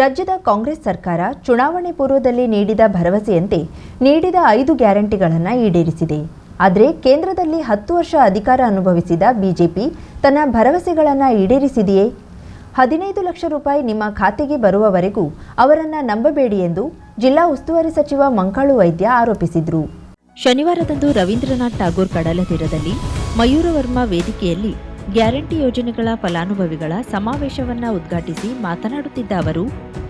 ರಾಜ್ಯದ ಕಾಂಗ್ರೆಸ್ ಸರ್ಕಾರ ಚುನಾವಣೆ ಪೂರ್ವದಲ್ಲಿ ನೀಡಿದ ಭರವಸೆಯಂತೆ ನೀಡಿದ ಐದು ಗ್ಯಾರಂಟಿಗಳನ್ನು ಈಡೇರಿಸಿದೆ. ಆದರೆ ಕೇಂದ್ರದಲ್ಲಿ ಹತ್ತು ವರ್ಷ ಅಧಿಕಾರ ಅನುಭವಿಸಿದ ಬಿಜೆಪಿ ತನ್ನ ಭರವಸೆಗಳನ್ನು ಈಡೇರಿಸಿದೆಯೇ? ಹದಿನೈದು ಲಕ್ಷ ರೂಪಾಯಿ ನಿಮ್ಮ ಖಾತೆಗೆ ಬರುವವರೆಗೂ ಅವರನ್ನು ನಂಬಬೇಡಿ ಎಂದು ಜಿಲ್ಲಾ ಉಸ್ತುವಾರಿ ಸಚಿವ ಮಂಕಾಳು ವೈದ್ಯ ಆರೋಪಿಸಿದರು. ಶನಿವಾರದಂದು ರವೀಂದ್ರನಾಥ್ ಟಾಗೋರ್ ಕಡಲ ತೀರದಲ್ಲಿ ಮಯೂರವರ್ಮ ವೇದಿಕೆಯಲ್ಲಿ ಗ್ಯಾರಂಟಿ ಯೋಜನೆಗಳ ಫಲಾನುಭವಿಗಳ ಸಮಾವೇಶವನ್ನ ಉದ್ಘಾಟಿಸಿ ಮಾತನಾಡುತ್ತಿದ್ದ ಅವರು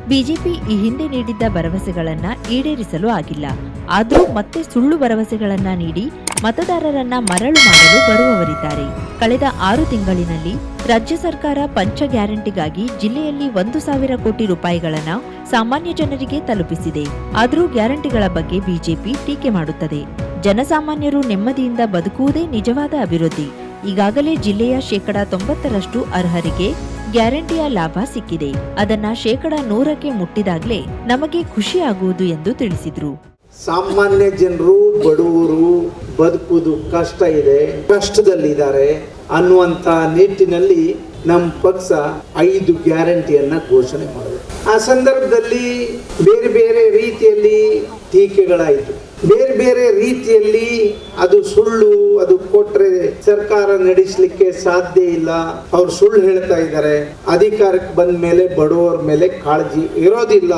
ಬಿಜೆಪಿ ಈ ಹಿಂದೆ ನೀಡಿದ್ದ ಭರವಸೆಗಳನ್ನ ಈಡೇರಿಸಲು ಆಗಿಲ್ಲ. ಆದರೂ ಮತ್ತೆ ಸುಳ್ಳು ಭರವಸೆಗಳನ್ನ ನೀಡಿ ಮತದಾರರನ್ನ ಮರಳು ಮಾಡಲು ಬರುವವರಿದ್ದಾರೆ. ಕಳೆದ ಆರು ತಿಂಗಳಿನಲ್ಲಿ ರಾಜ್ಯ ಸರ್ಕಾರ ಪಂಚ ಗ್ಯಾರಂಟಿಗಾಗಿ ಜಿಲ್ಲೆಯಲ್ಲಿ ಒಂದು ಸಾವಿರ ಕೋಟಿ ರೂಪಾಯಿಗಳನ್ನು ಸಾಮಾನ್ಯ ಜನರಿಗೆ ತಲುಪಿಸಿದೆ. ಆದರೂ ಗ್ಯಾರಂಟಿಗಳ ಬಗ್ಗೆ ಬಿಜೆಪಿ ಟೀಕೆ ಮಾಡುತ್ತದೆ. ಜನಸಾಮಾನ್ಯರು ನೆಮ್ಮದಿಯಿಂದ ಬದುಕುವುದೇ ನಿಜವಾದ ಅಭಿವೃದ್ಧಿ. ಈಗಾಗಲೇ ಜಿಲ್ಲೆಯ ಶೇಕಡಾ ತೊಂಬತ್ತರಷ್ಟು ಅರ್ಹರಿಗೆ ಗ್ಯಾರಂಟಿಯ ಲಾಭ ಸಿಕ್ಕಿದೆ. ಅದನ್ನ ಶೇಕಡ ನೂರಕ್ಕೆ ಮುಟ್ಟಿದಾಗಲೇ ನಮಗೆ ಖುಷಿಯಾಗುವುದು ಎಂದು ತಿಳಿಸಿದ್ರು. ಸಾಮಾನ್ಯ ಜನರು, ಬಡವರು, ಬದುಕುವುದು ಕಷ್ಟ ಇದೆ, ಕಷ್ಟದಲ್ಲಿದ್ದಾರೆ ಅನ್ನುವಂತ ನಿಟ್ಟಿನಲ್ಲಿ ನಮ್ಮ ಪಕ್ಷ ಐದು ಗ್ಯಾರಂಟಿಯನ್ನ ಘೋಷಣೆ ಮಾಡಿದೆ. ಆ ಸಂದರ್ಭದಲ್ಲಿ ಬೇರೆ ಬೇರೆ ರೀತಿಯಲ್ಲಿ ಟೀಕೆಗಳಾಯಿತು. ಬೇರೆ ಬೇರೆ ರೀತಿಯಲ್ಲಿ ಅದು ಸುಳ್ಳು ಅದು ಕೊಟ್ರೆ ಸರ್ಕಾರ ನಡೆಸಲಿಕ್ಕೆ ಸಾಧ್ಯ ಇಲ್ಲ. ಅವ್ರು ಸುಳ್ಳು ಹೇಳ್ತಾ ಇದ್ದಾರೆ. ಅಧಿಕಾರಕ್ಕೆ ಬಂದ ಮೇಲೆ ಬಡವರ ಮೇಲೆ ಕಾಳಜಿ ಇರೋದಿಲ್ಲ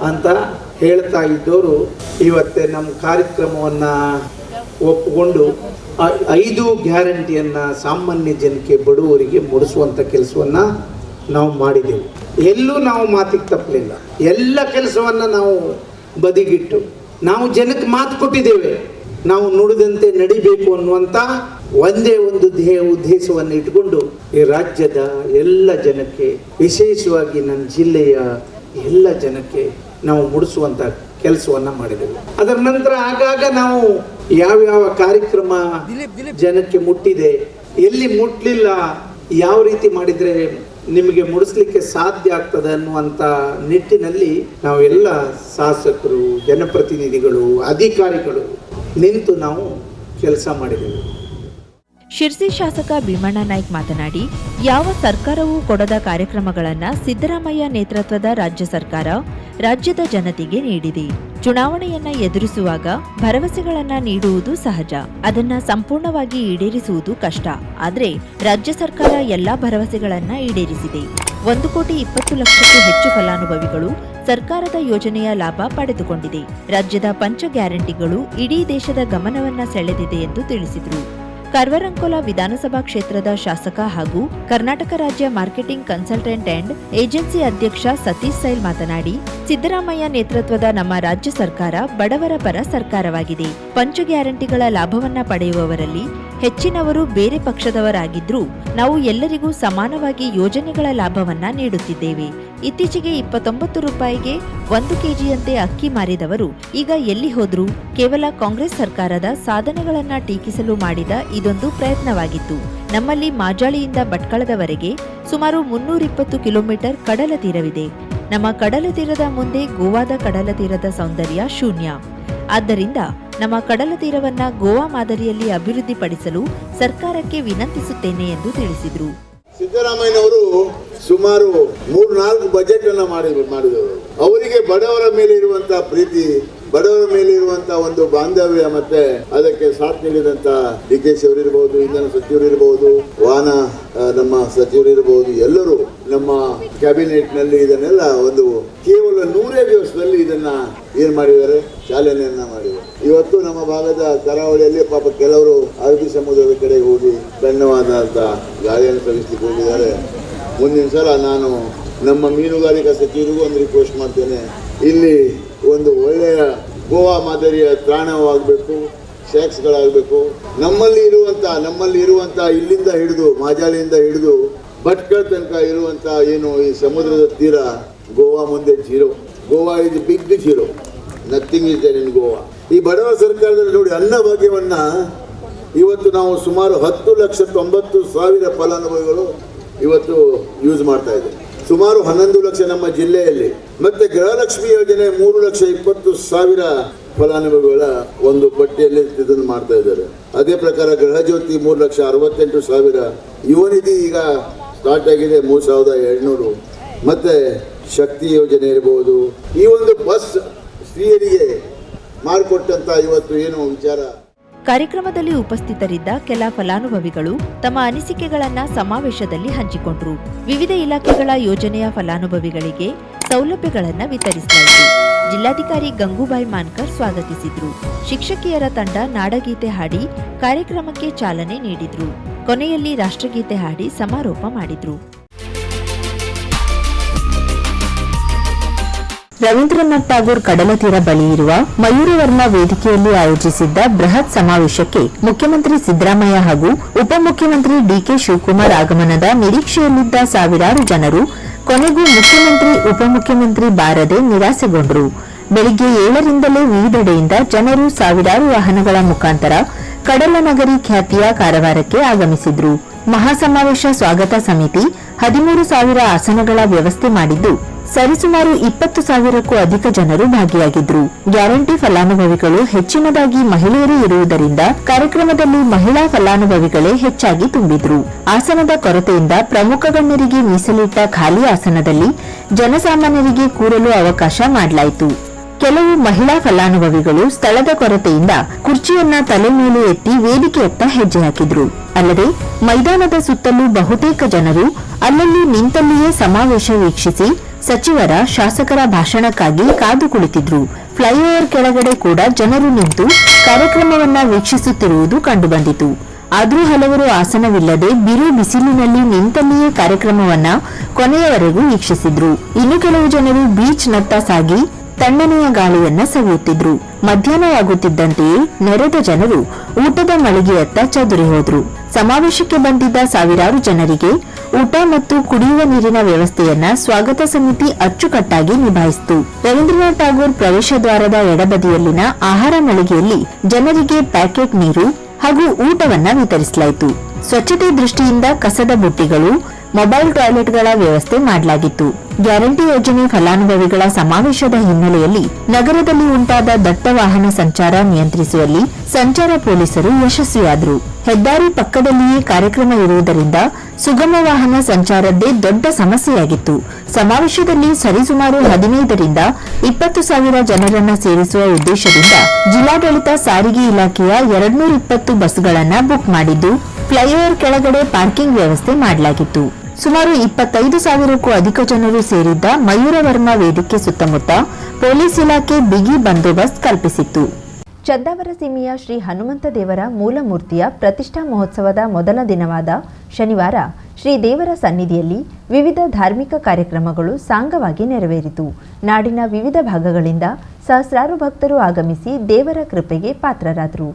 ಅಂತ ಹೇಳ್ತಾ ಇದ್ದವರು ಇವತ್ತೇ ನಮ್ಮ ಕಾರ್ಯಕ್ರಮವನ್ನ ಒಪ್ಪಿಕೊಂಡು ಐದು ಗ್ಯಾರಂಟಿಯನ್ನ ಸಾಮಾನ್ಯ ಜನಕ್ಕೆ ಬಡವರಿಗೆ ಮುಡಿಸುವಂತ ಕೆಲಸವನ್ನ ನಾವು ಮಾಡಿದೆವು. ಎಲ್ಲೂ ನಾವು ಮಾತಿಗೆ ತಪ್ಪಲಿಲ್ಲ. ಎಲ್ಲ ಕೆಲಸವನ್ನ ನಾವು ಬದಿಗಿಟ್ಟು ನಾವು ಜನಕ್ಕೆ ಮಾತು ಕೊಟ್ಟಿದ್ದೇವೆ. ನಾವು ನುಡಿದಂತೆ ನಡಿಬೇಕು ಅನ್ನುವಂಥ ಒಂದೇ ಒಂದು ಧ್ಯೇಯ ಉದ್ದೇಶವನ್ನು ಇಟ್ಕೊಂಡು ಈ ರಾಜ್ಯದ ಎಲ್ಲ ಜನಕ್ಕೆ ವಿಶೇಷವಾಗಿ ನನ್ನ ಜಿಲ್ಲೆಯ ಎಲ್ಲ ಜನಕ್ಕೆ ನಾವು ಮುಡಿಸುವಂತ ಕೆಲಸವನ್ನ ಮಾಡಿದೆವು ಅದರ ನಂತರ ಆಗಾಗ ನಾವು ಯಾವ್ಯಾವ ಕಾರ್ಯಕ್ರಮ ಜನಕ್ಕೆ ಮುಟ್ಟಿದೆ ಎಲ್ಲಿ ಮುಟ್ಲಿಲ್ಲ ಯಾವ ರೀತಿ ಮಾಡಿದ್ರೆ ನಿಮಗೆ ಮುಡಿಸ್ಲಿಕ್ಕೆ ಸಾಧ್ಯ ಆಗ್ತದೆ ಅನ್ನುವಂಥ ನಿಟ್ಟಿನಲ್ಲಿ ನಾವೆಲ್ಲ ಶಾಸಕರು, ಜನಪ್ರತಿನಿಧಿಗಳು, ಅಧಿಕಾರಿಗಳು ನಿಂತು ನಾವು ಕೆಲಸ ಮಾಡಿದೆವು. ಶಿರ್ಸಿ ಶಾಸಕ ಭೀಮಣ್ಣ ನಾಯ್ಕ್ ಮಾತನಾಡಿ, ಯಾವ ಸರ್ಕಾರವೂ ಕೊಡದ ಕಾರ್ಯಕ್ರಮಗಳನ್ನ ಸಿದ್ದರಾಮಯ್ಯ ನೇತೃತ್ವದ ರಾಜ್ಯ ಸರ್ಕಾರ ರಾಜ್ಯದ ಜನತೆಗೆ ನೀಡಿದೆ. ಚುನಾವಣೆಯನ್ನ ಎದುರಿಸುವಾಗ ಭರವಸೆಗಳನ್ನ ನೀಡುವುದು ಸಹಜ. ಅದನ್ನ ಸಂಪೂರ್ಣವಾಗಿ ಈಡೇರಿಸುವುದು ಕಷ್ಟ. ಆದರೆ ರಾಜ್ಯ ಸರ್ಕಾರ ಎಲ್ಲಾ ಭರವಸೆಗಳನ್ನ ಈಡೇರಿಸಿದೆ. ಒಂದು ಕೋಟಿ ಇಪ್ಪತ್ತು ಲಕ್ಷಕ್ಕೂ ಹೆಚ್ಚು ಫಲಾನುಭವಿಗಳು ಸರ್ಕಾರದ ಯೋಜನೆಯ ಲಾಭ ಪಡೆದುಕೊಂಡಿದೆ. ರಾಜ್ಯದ ಪಂಚ ಗ್ಯಾರಂಟಿಗಳು ಇಡೀ ದೇಶದ ಗಮನವನ್ನ ಸೆಳೆದಿದೆ ಎಂದು ತಿಳಿಸಿದರು. ಕರ್ವರಂಕೋಲ ವಿಧಾನಸಭಾ ಕ್ಷೇತ್ರದ ಶಾಸಕ ಹಾಗೂ ಕರ್ನಾಟಕ ರಾಜ್ಯ ಮಾರ್ಕೆಟಿಂಗ್ ಕನ್ಸಲ್ಟೆಂಟ್ ಅಂಡ್ ಏಜೆನ್ಸಿ ಅಧ್ಯಕ್ಷ ಸತೀಶ್ ಸೈಲ್ ಮಾತನಾಡಿ, ಸಿದ್ದರಾಮಯ್ಯ ನೇತೃತ್ವದ ನಮ್ಮ ರಾಜ್ಯ ಸರ್ಕಾರ ಬಡವರ ಪರ ಸರ್ಕಾರವಾಗಿದೆ. ಪಂಚ ಗ್ಯಾರಂಟಿಗಳ ಲಾಭವನ್ನ ಪಡೆಯುವವರಲ್ಲಿ ಹೆಚ್ಚಿನವರು ಬೇರೆ ಪಕ್ಷದವರಾಗಿದ್ರೂ, ನಾವು ಎಲ್ಲರಿಗೂ ಸಮಾನವಾಗಿ ಯೋಜನೆಗಳ ಲಾಭವನ್ನ ನೀಡುತ್ತಿದ್ದೇವೆ. ಇತ್ತೀಚೆಗೆ ಇಪ್ಪತ್ತೊಂಬತ್ತು ರೂಪಾಯಿಗೆ ಒಂದು ಕೆಜಿಯಂತೆ ಅಕ್ಕಿ ಮಾರಿದವರು. ಈಗ ಎಲ್ಲಿ ಹೋದ್ರೂ ಕೇವಲ ಕಾಂಗ್ರೆಸ್ ಸರ್ಕಾರದ ಸಾಧನೆಗಳನ್ನು ಟೀಕಿಸಲು ಮಾಡಿದ ಇದೊಂದು ಪ್ರಯತ್ನವಾಗಿತ್ತು. ನಮ್ಮಲ್ಲಿ ಮಾಜಾಳಿಯಿಂದ ಭಟ್ಕಳದವರೆಗೆ ಸುಮಾರು ಮುನ್ನೂರಿಪ್ಪತ್ತು ಕಿಲೋಮೀಟರ್ ಕಡಲ ತೀರವಿದೆ. ನಮ್ಮ ಕಡಲ ತೀರದ ಮುಂದೆ ಗೋವಾದ ಕಡಲ ತೀರದ ಸೌಂದರ್ಯ ಶೂನ್ಯ. ಆದ್ದರಿಂದ ನಮ್ಮ ಕಡಲ ತೀರವನ್ನ ಗೋವಾ ಮಾದರಿಯಲ್ಲಿ ಅಭಿವೃದ್ಧಿಪಡಿಸಲು ಸರ್ಕಾರಕ್ಕೆ ವಿನಂತಿಸುತ್ತೇನೆ ಎಂದು ತಿಳಿಸಿದರು. ಸಿದ್ದರಾಮಯ್ಯನವರು ಸುಮಾರು ಮೂರು, ನಾಲ್ಕು ಬಜೆಟ್ ಅನ್ನ ಮಾಡಿ, ಮಾಡಿದವರು. ಅವರಿಗೆ ಬಡವರ ಮೇಲೆ ಇರುವಂತ ಪ್ರೀತಿ, ಬಡವರ ಮೇಲೆ ಇರುವಂತ ಒಂದು ಬಾಂಧವ್ಯ ಮತ್ತೆ ಅದಕ್ಕೆ ಸಾಥ್ ನೀಡಿದಂತ ಡಿ ಕೆ ಶಿ ಅವರಿರ್ಬೋದು, ಇಂಧನ ಸಚಿವರು ಇರಬಹುದು ವಾಹನ ನಮ್ಮ ಸಚಿವರು ಇರಬಹುದು ಎಲ್ಲರೂ ನಮ್ಮ ಕ್ಯಾಬಿನೆಟ್ನಲ್ಲಿ ಇದನ್ನೆಲ್ಲ ಒಂದು ಕೇವಲ ನೂರೇ ದಿವಸದಲ್ಲಿ ಇದನ್ನ ಏನ್ ಮಾಡಿದ್ದಾರೆ? ಚಾಲನೆಯನ್ನ ಮಾಡಿದ್ದಾರೆ. ಇವತ್ತು ನಮ್ಮ ಭಾಗದ ಕರಾವಳಿಯಲ್ಲಿ ಪಾಪ ಕೆಲವರು ಅರಬ್ಬಿ ಸಮುದ್ರದ ಕಡೆ ಹೋಗಿ ಧನ್ಯವಾದ ಅಂತ ಗಾಳಿಯನ್ನು ಸಲ್ಲಿಸಲಿಕ್ಕೆ ಹೋಗಿದ್ದಾರೆ. ಮುಂದಿನ ಸಲ ನಾನು ನಮ್ಮ ಮೀನುಗಾರಿಕಾ ಸಚಿವರಿಗೂ ಒಂದು ರಿಕ್ವೆಸ್ಟ್ ಮಾಡ್ತೇನೆ. ಇಲ್ಲಿ ಒಂದು ಒಳ್ಳೆಯ ಗೋವಾ ಮಾದರಿಯ ತಾಣವಾಗಬೇಕು ಸ್ಯಾಕ್ಸ್ಗಳಾಗಬೇಕು ನಮ್ಮಲ್ಲಿ ಇರುವಂತ ನಮ್ಮಲ್ಲಿ ಇರುವಂತ ಇಲ್ಲಿಂದ ಹಿಡಿದು ಮಾಜಾಳಿಯಿಂದ ಹಿಡಿದು ಭಟ್ಕಳ ತನಕ ಇರುವಂತ ಏನು ಈ ಸಮುದ್ರದ ತೀರ ಗೋವಾ ಮುಂದೆ zero. Goa is big zero nothing is there in Goa. ಈ ಬಡವ ಸರ್ಕಾರದಲ್ಲಿ ನೋಡಿ ಅನ್ನ ಭಾಗ್ಯವನ್ನ ಇವತ್ತು ನಾವು ಸುಮಾರು ಹತ್ತು ಲಕ್ಷ ತೊಂಬತ್ತು ಸಾವಿರ ಫಲಾನುಭವಿಗಳು ಇವತ್ತು ಯೂಸ್ ಮಾಡ್ತಾ ಇದೆ. ಸುಮಾರು ಹನ್ನೊಂದು ಲಕ್ಷ ನಮ್ಮ ಜಿಲ್ಲೆಯಲ್ಲಿ. ಮತ್ತೆ ಗೃಹಲಕ್ಷ್ಮಿ ಯೋಜನೆ ಮೂರು ಲಕ್ಷ ಇಪ್ಪತ್ತು ಸಾವಿರ ಫಲಾನುಭವಿಗಳ ಒಂದು ಪಟ್ಟಿಯಲ್ಲಿ ಇದನ್ನು ಮಾಡ್ತಾ ಇದ್ದಾರೆ. ಅದೇ ಪ್ರಕಾರ ಗೃಹ ಜ್ಯೋತಿ ಮೂರು ಲಕ್ಷ ಅರವತ್ತೆಂಟು ಸಾವಿರ ಯುವ ನಿಧಿ ಈಗ ಸ್ಟಾರ್ಟ್ ಆಗಿದೆ, ಮೂರು ಸಾವಿರದ ಎರಡ್ನೂರು. ಮತ್ತೆ ಶಕ್ತಿ ಯೋಜನೆ ಇರ್ಬೋದು. ಈ ಒಂದು ಬಸ್ ಸ್ತ್ರೀಯರಿಗೆ ಮಾಡಿಕೊಟ್ಟಂತ ಇವತ್ತು ಏನು ವಿಚಾರ? ಕಾರ್ಯಕ್ರಮದಲ್ಲಿ ಉಪಸ್ಥಿತರಿದ್ದ ಕೆಲ ಫಲಾನುಭವಿಗಳು ತಮ್ಮ ಅನಿಸಿಕೆಗಳನ್ನ ಸಮಾವೇಶದಲ್ಲಿ ಹಂಚಿಕೊಂಡರು. ವಿವಿಧ ಇಲಾಖೆಗಳ ಯೋಜನೆಯ ಫಲಾನುಭವಿಗಳಿಗೆ ಸೌಲಭ್ಯಗಳನ್ನು ವಿತರಿಸಲಾಯಿತು. ಜಿಲ್ಲಾಧಿಕಾರಿ ಗಂಗೂಬಾಯಿ ಮಾನ್ಕರ್ ಸ್ವಾಗತಿಸಿದ್ರು. ಶಿಕ್ಷಕಿಯರ ತಂಡ ನಾಡಗೀತೆ ಹಾಡಿ ಕಾರ್ಯಕ್ರಮಕ್ಕೆ ಚಾಲನೆ ನೀಡಿದ್ರು. ಕೊನೆಯಲ್ಲಿ ರಾಷ್ಟ್ರಗೀತೆ ಹಾಡಿ ಸಮಾರೋಪ ಮಾಡಿದ್ರು. ರವೀಂದ್ರನಾಥ್ ಟಾಗೂರ್ ಕಡಲ ತೀರ ಬಳಿ ಇರುವ ಮಯೂರವರ್ಮ ವೇದಿಕೆಯಲ್ಲಿ ಆಯೋಜಿಸಿದ್ದ ಬೃಹತ್ ಸಮಾವೇಶಕ್ಕೆ ಮುಖ್ಯಮಂತ್ರಿ ಸಿದ್ದರಾಮಯ್ಯ ಹಾಗೂ ಉಪಮುಖ್ಯಮಂತ್ರಿ ಡಿಕೆ ಶಿವಕುಮಾರ್ ಆಗಮನದ ನಿರೀಕ್ಷೆಯಲ್ಲಿದ್ದ ಸಾವಿರಾರು ಜನರು, ಕೊನೆಗೂ ಮುಖ್ಯಮಂತ್ರಿ, ಉಪಮುಖ್ಯಮಂತ್ರಿ ಬಾರದೆ ನಿರಾಸೆಗೊಂಡರು. ಬೆಳಿಗ್ಗೆ ಏಳರಿಂದಲೇ ವಿವಿಧೆಡೆಯಿಂದ ಜನರು ಸಾವಿರಾರು ವಾಹನಗಳ ಮುಖಾಂತರ ಕಡಲ ನಗರಿ ಖ್ಯಾತಿಯ ಕಾರವಾರಕ್ಕೆ ಆಗಮಿಸಿದ್ರು. ಮಹಾಸಮಾವೇಶ ಸ್ವಾಗತ ಸಮಿತಿ ಹದಿಮೂರು ಸಾವಿರ ಆಸನಗಳ ವ್ಯವಸ್ಥೆ ಮಾಡಿದ್ದು ಸರಿಸುಮಾರು ಇಪ್ಪತ್ತು ಸಾವಿರಕ್ಕೂ ಅಧಿಕ ಜನರು ಭಾಗಿಯಾಗಿದ್ರು. ಗ್ಯಾರಂಟಿ ಫಲಾನುಭವಿಗಳು ಹೆಚ್ಚಿನದಾಗಿ ಮಹಿಳೆಯರೇ ಇರುವುದರಿಂದ ಕಾರ್ಯಕ್ರಮದಲ್ಲಿ ಮಹಿಳಾ ಫಲಾನುಭವಿಗಳೇ ಹೆಚ್ಚಾಗಿ ತುಂಬಿದ್ರು. ಆಸನದ ಕೊರತೆಯಿಂದ ಪ್ರಮುಖ ಗಣ್ಯರಿಗೆ ಮೀಸಲಿಟ್ಟ ಖಾಲಿ ಆಸನದಲ್ಲಿ ಜನಸಾಮಾನ್ಯರಿಗೆ ಕೂರಲು ಅವಕಾಶ ಮಾಡಲಾಯಿತು. ಕೆಲವು ಮಹಿಳಾ ಫಲಾನುಭವಿಗಳು ಸ್ಥಳದ ಕೊರತೆಯಿಂದ ಕುರ್ಚಿಯನ್ನ ತಲೆ ಮೇಲೆ ಎತ್ತಿ ವೇದಿಕೆಯತ್ತ ಹೆಜ್ಜೆ ಹಾಕಿದ್ರು. ಅಲ್ಲದೆ ಮೈದಾನದ ಸುತ್ತಲೂ ಬಹುತೇಕ ಜನರು ಅಲ್ಲಲ್ಲಿ ನಿಂತಲ್ಲಿಯೇ ಸಮಾವೇಶ ವೀಕ್ಷಿಸಿ ಸಚಿವರ ಶಾಸಕರ ಭಾಷಣಕ್ಕಾಗಿ ಕಾದು ಕುಳಿತಿದ್ರು. ಫ್ಲೈಓವರ್ ಕೆಳಗಡೆ ಕೂಡ ಜನರು ನಿಂತು ಕಾರ್ಯಕ್ರಮವನ್ನ ವೀಕ್ಷಿಸುತ್ತಿರುವುದು ಕಂಡುಬಂದಿತು. ಆದರೂ ಹಲವರು ಆಸನವಿಲ್ಲದೆ ಬಿರು ಬಿಸಿಲಿನಲ್ಲಿ ನಿಂತಲ್ಲಿಯೇ ಕಾರ್ಯಕ್ರಮವನ್ನ ಕೊನೆಯವರೆಗೂ ವೀಕ್ಷಿಸಿದ್ರು. ಇನ್ನು ಕೆಲವು ಜನರು ಬೀಚ್ ನತ್ತ ಸಾಗಿ ತಣ್ಣನೆಯ ಗಾಳಿಯನ್ನ ಸವಿಯುತ್ತಿದ್ರು. ಮಧ್ಯಾಹ್ನವಾಗುತ್ತಿದ್ದಂತೆಯೇ ನೆರೆದ ಜನರು ಊಟದ ಮಳಿಗೆಯತ್ತ ಚದುರಿ ಹೋದ್ರು. ಸಮಾವೇಶಕ್ಕೆ ಬಂದಿದ್ದ ಸಾವಿರಾರು ಜನರಿಗೆ ಊಟ ಮತ್ತು ಕುಡಿಯುವ ನೀರಿನ ವ್ಯವಸ್ಥೆಯನ್ನ ಸ್ವಾಗತ ಸಮಿತಿ ಅಚ್ಚುಕಟ್ಟಾಗಿ ನಿಭಾಯಿಸಿತು. ರವೀಂದ್ರನಾಥ್ ಟಾಗೋರ್ ಪ್ರವೇಶ ದ್ವಾರದ ಎಡಬದಿಯಲ್ಲಿನ ಆಹಾರ ಮಳಿಗೆಯಲ್ಲಿ ಜನರಿಗೆ ಪ್ಯಾಕೆಟ್ ನೀರು ಹಾಗೂ ಊಟವನ್ನ ವಿತರಿಸಲಾಯಿತು. ಸ್ವಚ್ಛತೆ ದೃಷ್ಟಿಯಿಂದ ಕಸದ ಬುಟ್ಟಿಗಳು, ಮೊಬೈಲ್ ಟಾಯ್ಲೆಟ್ಗಳ ವ್ಯವಸ್ಥೆ ಮಾಡಲಾಗಿತ್ತು. ಗ್ಯಾರಂಟಿ ಯೋಜನೆ ಫಲಾನುಭವಿಗಳ ಸಮಾವೇಶದ ಹಿನ್ನೆಲೆಯಲ್ಲಿ ನಗರದಲ್ಲಿ ಉಂಟಾದ ದಟ್ಟ ವಾಹನ ಸಂಚಾರ ನಿಯಂತ್ರಿಸುವಲ್ಲಿ ಸಂಚಾರ ಪೊಲೀಸರು ಯಶಸ್ವಿಯಾದರು. ಹೆದ್ದಾರಿ ಪಕ್ಕದಲ್ಲಿಯೇ ಕಾರ್ಯಕ್ರಮ ಇರುವುದರಿಂದ ಸುಗಮ ವಾಹನ ಸಂಚಾರದ್ದೇ ದೊಡ್ಡ ಸಮಸ್ಯೆಯಾಗಿತ್ತು. ಸಮಾವೇಶದಲ್ಲಿ ಸರಿಸುಮಾರು ಹದಿನೈದರಿಂದ ಇಪ್ಪತ್ತು ಸಾವಿರ ಜನರನ್ನು ಸೇರಿಸುವ ಉದ್ದೇಶದಿಂದ ಜಿಲ್ಲಾಡಳಿತ ಸಾರಿಗೆ ಇಲಾಖೆಯ ಎರಡ್ನೂರ ಇಪ್ಪತ್ತು ಬಸ್ಗಳನ್ನು ಬುಕ್ ಮಾಡಿದ್ದು, ಫ್ಲೈಓವರ್ ಕೆಳಗಡೆ ಪಾರ್ಕಿಂಗ್ ವ್ಯವಸ್ಥೆ ಮಾಡಲಾಗಿತ್ತು. ಸುಮಾರು ಇಪ್ಪತ್ತೈದು ಸಾವಿರಕ್ಕೂ ಅಧಿಕ ಜನರು ಸೇರಿದ್ದ ಮಯೂರವರ್ಮ ವೇದಿಕೆ ಸುತ್ತಮುತ್ತ ಪೊಲೀಸ್ ಇಲಾಖೆ ಬಿಗಿ ಬಂದೋಬಸ್ತ್ ಕಲ್ಪಿಸಿತ್ತು. ಚಂದಾವರ ಸೀಮೆಯ ಶ್ರೀ ಹನುಮಂತ ದೇವರ ಮೂಲಮೂರ್ತಿಯ ಪ್ರತಿಷ್ಠಾ ಮಹೋತ್ಸವದ ಮೊದಲ ದಿನವಾದ ಶನಿವಾರ ಶ್ರೀ ದೇವರ ಸನ್ನಿಧಿಯಲ್ಲಿ ವಿವಿಧ ಧಾರ್ಮಿಕ ಕಾರ್ಯಕ್ರಮಗಳು ಸಾಂಗವಾಗಿ ನೆರವೇರಿತು. ನಾಡಿನ ವಿವಿಧ ಭಾಗಗಳಿಂದ ಸಹಸ್ರಾರು ಭಕ್ತರು ಆಗಮಿಸಿ ದೇವರ ಕೃಪೆಗೆ ಪಾತ್ರರಾದರು.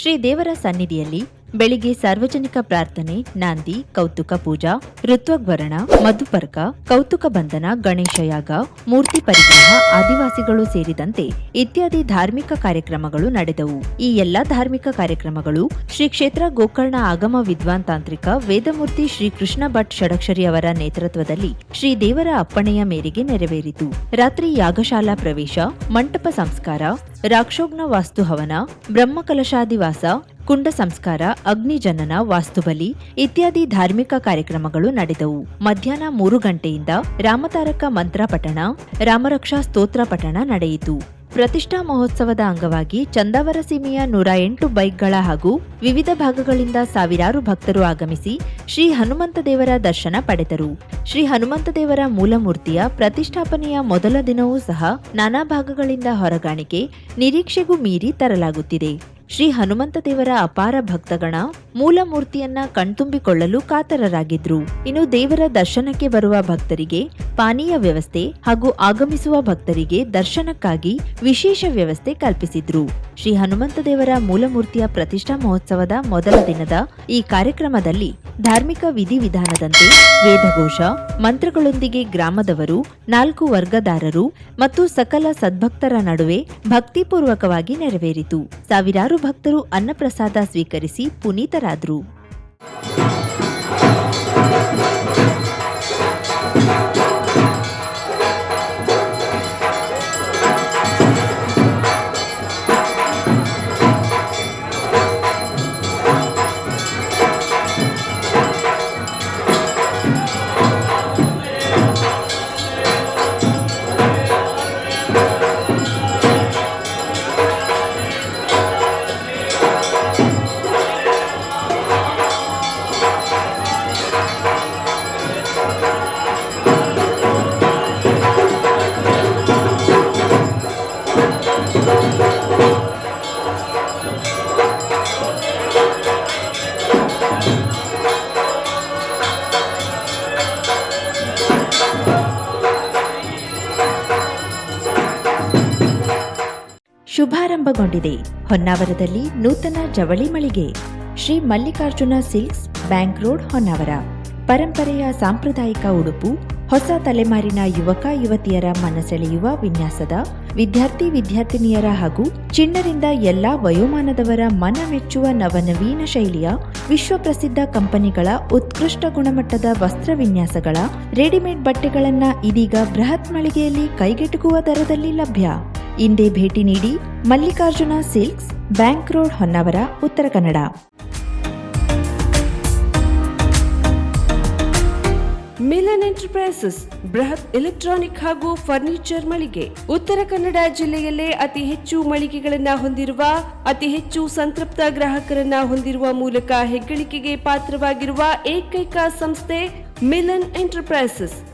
ಶ್ರೀ ದೇವರ ಸನ್ನಿಧಿಯಲ್ಲಿ ಬೆಳಿಗ್ಗೆ ಸಾರ್ವಜನಿಕ ಪ್ರಾರ್ಥನೆ, ನಾಂದಿ, ಕೌತುಕ ಪೂಜಾ ಋತ್ವಗ್ವರಣ ಮಧುಪರ್ಕ, ಕೌತುಕ ಬಂಧನ ಗಣೇಶಯಾಗ ಮೂರ್ತಿ ಪರಿಗ್ರಹ ಆದಿವಾಸಿಗಳು ಸೇರಿದಂತೆ ಇತ್ಯಾದಿ ಧಾರ್ಮಿಕ ಕಾರ್ಯಕ್ರಮಗಳು ನಡೆದವು. ಈ ಎಲ್ಲಾ ಧಾರ್ಮಿಕ ಕಾರ್ಯಕ್ರಮಗಳು ಶ್ರೀ ಕ್ಷೇತ್ರ ಗೋಕರ್ಣ ಆಗಮ ವಿದ್ವಾನ್ ತಾಂತ್ರಿಕ ವೇದಮೂರ್ತಿ ಶ್ರೀ ಕೃಷ್ಣ ಭಟ್ ಷಡಕ್ಷರಿ ಅವರ ನೇತೃತ್ವದಲ್ಲಿ ಶ್ರೀ ದೇವರ ಅಪ್ಪಣೆಯ ಮೇರೆಗೆ ನೆರವೇರಿತು. ರಾತ್ರಿ ಯಾಗಶಾಲಾ ಪ್ರವೇಶ, ಮಂಟಪ ಸಂಸ್ಕಾರ ರಾಕ್ಷೋಗ್ನ ವಾಸ್ತುಹವನ, ಬ್ರಹ್ಮಕಲಶಾದಿವಾಸ, ಕುಂಡ ಸಂಸ್ಕಾರ, ಅಗ್ನಿಜನನ ವಾಸ್ತುಬಲಿ ಇತ್ಯಾದಿ ಧಾರ್ಮಿಕ ಕಾರ್ಯಕ್ರಮಗಳು ನಡೆದವು. ಮಧ್ಯಾಹ್ನ ಮೂರು ಗಂಟೆಯಿಂದ ರಾಮತಾರಕ ಮಂತ್ರ ಪಠಣ, ರಾಮರಕ್ಷಾ ಸ್ತೋತ್ರ ಪಠಣ ನಡೆಯಿತು. ಪ್ರತಿಷ್ಠಾ ಮಹೋತ್ಸವದ ಅಂಗವಾಗಿ ಚಂದಾವರ ಸೀಮೆಯ ನೂರ ಎಂಟು ಬೈಕ್ಗಳ ಹಾಗೂ ವಿವಿಧ ಭಾಗಗಳಿಂದ ಸಾವಿರಾರು ಭಕ್ತರು ಆಗಮಿಸಿ ಶ್ರೀ ಹನುಮಂತ ದೇವರ ದರ್ಶನ ಪಡೆದರು. ಶ್ರೀ ಹನುಮಂತ ದೇವರ ಮೂಲಮೂರ್ತಿಯ ಪ್ರತಿಷ್ಠಾಪನೆಯ ಮೊದಲ ದಿನವೂ ಸಹ ನಾನಾ ಭಾಗಗಳಿಂದ ಹೊರಗಾಣಿಕೆ ನಿರೀಕ್ಷೆಗೂ ಮೀರಿ ತರಲಾಗುತ್ತಿದೆ. ಶ್ರೀ ಹನುಮಂತ ದೇವರ ಅಪಾರ ಭಕ್ತಗಣ ಮೂಲ ಮೂರ್ತಿಯನ್ನ ಕಣ್ತುಂಬಿಕೊಳ್ಳಲು ಕಾತರರಾಗಿದ್ರು. ಇನ್ನು ದೇವರ ದರ್ಶನಕ್ಕೆ ಬರುವ ಭಕ್ತರಿಗೆ ಪಾನೀಯ ವ್ಯವಸ್ಥೆ ಹಾಗೂ ಆಗಮಿಸುವ ಭಕ್ತರಿಗೆ ದರ್ಶನಕ್ಕಾಗಿ ವಿಶೇಷ ವ್ಯವಸ್ಥೆ ಕಲ್ಪಿಸಿದ್ರು. ಶ್ರೀ ಹನುಮಂತ ದೇವರ ಮೂಲಮೂರ್ತಿಯ ಪ್ರತಿಷ್ಠಾ ಮಹೋತ್ಸವದ ಮೊದಲ ದಿನದ ಈ ಕಾರ್ಯಕ್ರಮದಲ್ಲಿ ಧಾರ್ಮಿಕ ವಿಧಿವಿಧಾನದಂತೆ ವೇದಘೋಷ, ಮಂತ್ರಗಳೊಂದಿಗೆ ಗ್ರಾಮದವರು, ನಾಲ್ಕು ವರ್ಗದಾರರು ಮತ್ತು ಸಕಲ ಸದ್ಭಕ್ತರ ನಡುವೆ ಭಕ್ತಿಪೂರ್ವಕವಾಗಿ ನೆರವೇರಿತು. ಸಾವಿರಾರು ಭಕ್ತರು ಅನ್ನಪ್ರಸಾದ ಸ್ವೀಕರಿಸಿ ಪುನೀತರಾದರು. ಶುಭಾರಂಭಗೊಂಡಿದೆ. ಹೊನ್ನಾವರದಲ್ಲಿ ನೂತನ ಜವಳಿ ಮಳಿಗೆ. Shri Mallikarjuna silks bank road, Honnavar. ಪರಂಪರೆಯ ಸಾಂಪ್ರದಾಯಿಕ ಉಡುಪು, ಹೊಸ ತಲೆಮಾರಿನ ಯುವಕ, ಯುವತಿಯರ ಮನಸೆಳೆಯುವ ವಿನ್ಯಾಸದ ವಿದ್ಯಾರ್ಥಿ, ವಿದ್ಯಾರ್ಥಿನಿಯರ ಹಾಗೂ ಚಿಣ್ಣರಿಂದ ಎಲ್ಲಾ ವಯೋಮಾನದವರ ಮನ ಮೆಚ್ಚುವ ನವನವೀನ ಶೈಲಿಯ ವಿಶ್ವಪ್ರಸಿದ್ಧ ಕಂಪನಿಗಳ ಉತ್ಕೃಷ್ಟ ಗುಣಮಟ್ಟದ ವಸ್ತ್ರ ವಿನ್ಯಾಸಗಳ ರೆಡಿಮೇಡ್ ಬಟ್ಟೆಗಳನ್ನ ಇದೀಗ ಬೃಹತ್ ಮಳಿಗೆಯಲ್ಲಿ ಕೈಗೆಟುಕುವ ದರದಲ್ಲಿ ಲಭ್ಯ. ಇಂದೇ ಭೇಟಿ ನೀಡಿ Mallikarjuna silks, bank road Honnavar, Uttara Kannada. Milan enterprises, ಬೃಹತ್ ಎಲೆಕ್ಟ್ರಾನಿಕ್ ಹಾಗೂ ಫರ್ನಿಚರ್ ಮಳಿಗೆ. ಉತ್ತರ ಕನ್ನಡ ಜಿಲ್ಲೆಯಲ್ಲೇ ಅತಿ ಹೆಚ್ಚು ಮಳಿಗೆಗಳನ್ನ ಹೊಂದಿರುವ, ಅತಿ ಹೆಚ್ಚು ಸಂತೃಪ್ತ ಗ್ರಾಹಕರನ್ನ ಹೊಂದಿರುವ ಮೂಲಕ ಹೆಗ್ಗಳಿಕೆಗೆ ಪಾತ್ರವಾಗಿರುವ ಏಕೈಕ ಸಂಸ್ಥೆ ಮಿಲನ್ ಎಂಟರ್ಪ್ರೈಸಸ್.